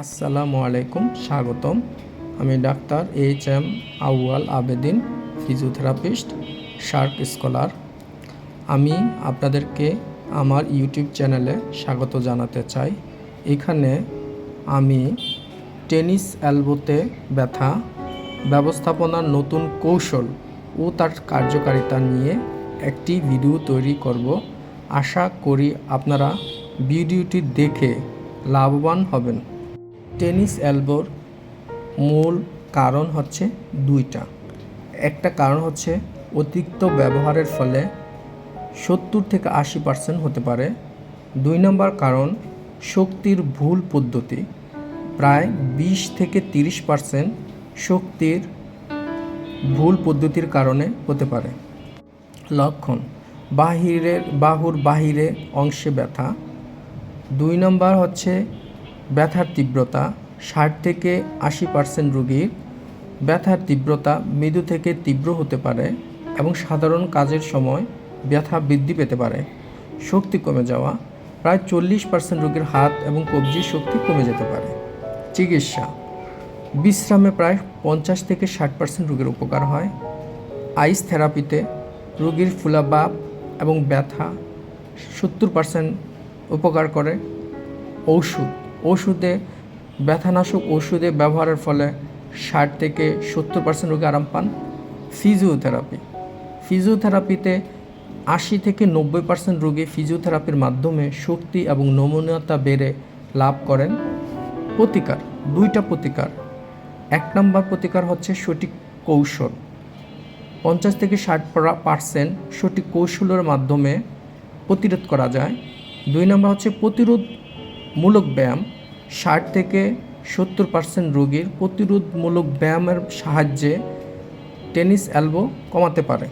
আসসালামু আলাইকুম, স্বাগতম। আমি doctor H M Awal Abedin, physiotherapist, SAARC scholar. আমি আপনাদেরকে আমার ইউটিউব চ্যানেলে স্বাগত জানাতে চাই। এখানে আমি টেনিস অ্যালবোতে ব্যথা, ব্যবস্থাপনার নতুন কৌশল ও তার কার্যকারিতা নিয়ে একটি ভিডিও তৈরি করব। আশা করি আপনারা ভিডিওটি দেখে লাভবান হবেন। টেনিস এলবোর মূল কারণ হচ্ছে দুইটা। একটা কারণ হচ্ছে অতিরিক্ত ব্যবহারের ফলে সত্তর থেকে আশি পার্সেন্ট হতে পারে। দুই নম্বর কারণ, শক্তির ভুল পদ্ধতি। প্রায় বিশ থেকে তিরিশ পার্সেন্ট শক্তির ভুল পদ্ধতির কারণে হতে পারে। লক্ষণ, বাহিরের বাহুর বাহিরে অংশে ব্যথা। দুই নম্বর হচ্ছে ব্যথার তীব্রতা ষাট থেকে আশি পার্সেন্ট রুগীর ব্যথার তীব্রতা মৃদু থেকে তীব্র হতে পারে এবং সাধারণ কাজের সময় ব্যথা বৃদ্ধি পেতে পারে। শক্তি কমে যাওয়া প্রায় চল্লিশ পার্সেন্ট রোগীর হাত এবং কবজির শক্তি কমে যেতে পারে। চিকিৎসা বিশ্রামে প্রায় পঞ্চাশ থেকে ষাট পার্সেন্ট রোগীর উপকার হয়। আইস থেরাপিতে রোগীর ফুলাভাব এবং ব্যথা সত্তর পার্সেন্ট উপকার করে। ঔষধ ওষুধে, ব্যথানাশক ওষুধে ব্যবহারের ফলে ষাট থেকে সত্তর পার্সেন্ট রোগী আরাম পান। ফিজিওথেরাপি ফিজিওথেরাপিতে আশি থেকে নব্বই পার্সেন্ট রোগী ফিজিওথেরাপির মাধ্যমে শক্তি এবং নমনীয়তা বেড়ে লাভ করেন। প্রতিকার, দুইটা প্রতিকার। এক নম্বর প্রতিকার হচ্ছে সঠিক কৌশল। পঞ্চাশ থেকে ষাট পার্সেন্ট সঠিক কৌশলের মাধ্যমে প্রতিরোধ করা যায়। দুই নম্বর হচ্ছে প্রতিরোধমূলক ব্যায়াম ষাট থেকে সত্তর পার্সেন্ট রোগীর প্রতিরোধমূলক ব্যায়ামের সাহায্যে টেনিস অ্যালবো কমাতে পারে।